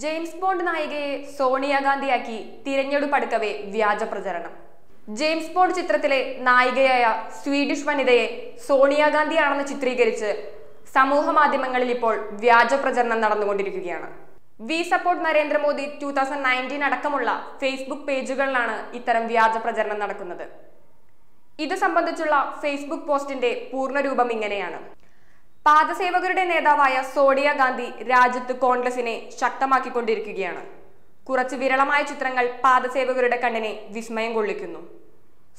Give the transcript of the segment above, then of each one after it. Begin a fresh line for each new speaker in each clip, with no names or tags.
James bond നായികയെ സോണിയാഗാന്ധിയാക്കി തിരഞ്ഞെടുപ്പടുക്കവേ വ്യാജ പ്രചരണം. James bond ചിത്രത്തിലെ നായികയായ സ്വീഡിഷ് വനിതയെ സോണിയാഗാന്ധിയാണെന്ന് ചിത്രീകരിച്ച് സമൂഹ മാധ്യമങ്ങളിൽ ഇപ്പോൾ വ്യാജ പ്രചരണം നടന്നുകൊണ്ടിരിക്കുകയാണ്. We support Narendra Modi two thousand nineteen അടക്കമുള്ള ഫേസ്ബുക്ക് പേജുകളിലാണ് ഇത്തരം വ്യാജ പ്രചരണം നടക്കുന്നത്. ഇത് സംബന്ധിച്ചുള്ള ഫേസ്ബുക്ക് പോസ്റ്റിന്റെ പൂർണരൂപം ഇങ്ങനെയാണ്. പാദസേവകരുടെ നേതാവായ സോണിയ ഗാന്ധി രാജ്യത്ത് കോൺഗ്രസിനെ ശക്തമാക്കിക്കൊണ്ടിരിക്കുകയാണ്. കുറച്ച് വിരളമായ ചിത്രങ്ങൾ പാദസേവകരുടെ കണ്ണിനെ വിസ്മയം കൊള്ളിക്കുന്നു.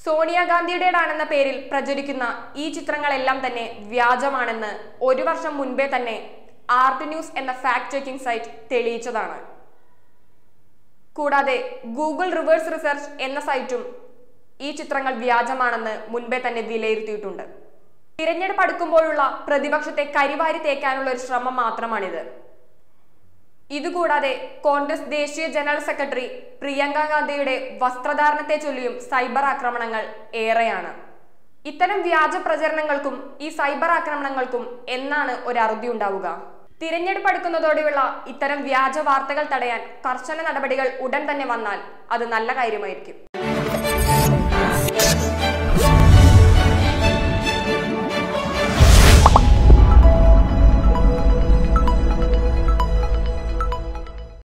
സോണിയാഗാന്ധിയുടേതാണെന്ന പേരിൽ പ്രചരിക്കുന്ന ഈ ചിത്രങ്ങളെല്ലാം തന്നെ വ്യാജമാണെന്ന് ഒരു വർഷം മുൻപേ തന്നെ ആർട്ട് ന്യൂസ് എന്ന ഫാക്ട് ചെക്കിംഗ് സൈറ്റ് തെളിയിച്ചതാണ്. കൂടാതെ ഗൂഗിൾ റിവേഴ്സ് റിസർച്ച് എന്ന സൈറ്റും ഈ ചിത്രങ്ങൾ വ്യാജമാണെന്ന് മുൻപേ തന്നെ വിലയിരുത്തിയിട്ടുണ്ട്. തിരഞ്ഞെടുപ്പ് അടുക്കുമ്പോഴുള്ള പ്രതിപക്ഷത്തെ കരിവാരി തേക്കാനുള്ള ഒരു ശ്രമം മാത്രമാണിത്. ഇതുകൂടാതെ കോൺഗ്രസ് ദേശീയ ജനറൽ സെക്രട്ടറി പ്രിയങ്ക ഗാന്ധിയുടെ വസ്ത്രധാരണത്തെ ചൊല്ലിയും സൈബർ ആക്രമണങ്ങൾ ഏറെയാണ്. ഇത്തരം വ്യാജ പ്രചരണങ്ങൾക്കും ഈ സൈബർ ആക്രമണങ്ങൾക്കും എന്നാണ് ഒരു അറുതി ഉണ്ടാവുക. തിരഞ്ഞെടുപ്പ് അടുക്കുന്നതോടെയുള്ള ഇത്തരം വ്യാജ വാർത്തകൾ തടയാൻ കർശന നടപടികൾ ഉടൻ തന്നെ വന്നാൽ അത് നല്ല കാര്യമായിരിക്കും.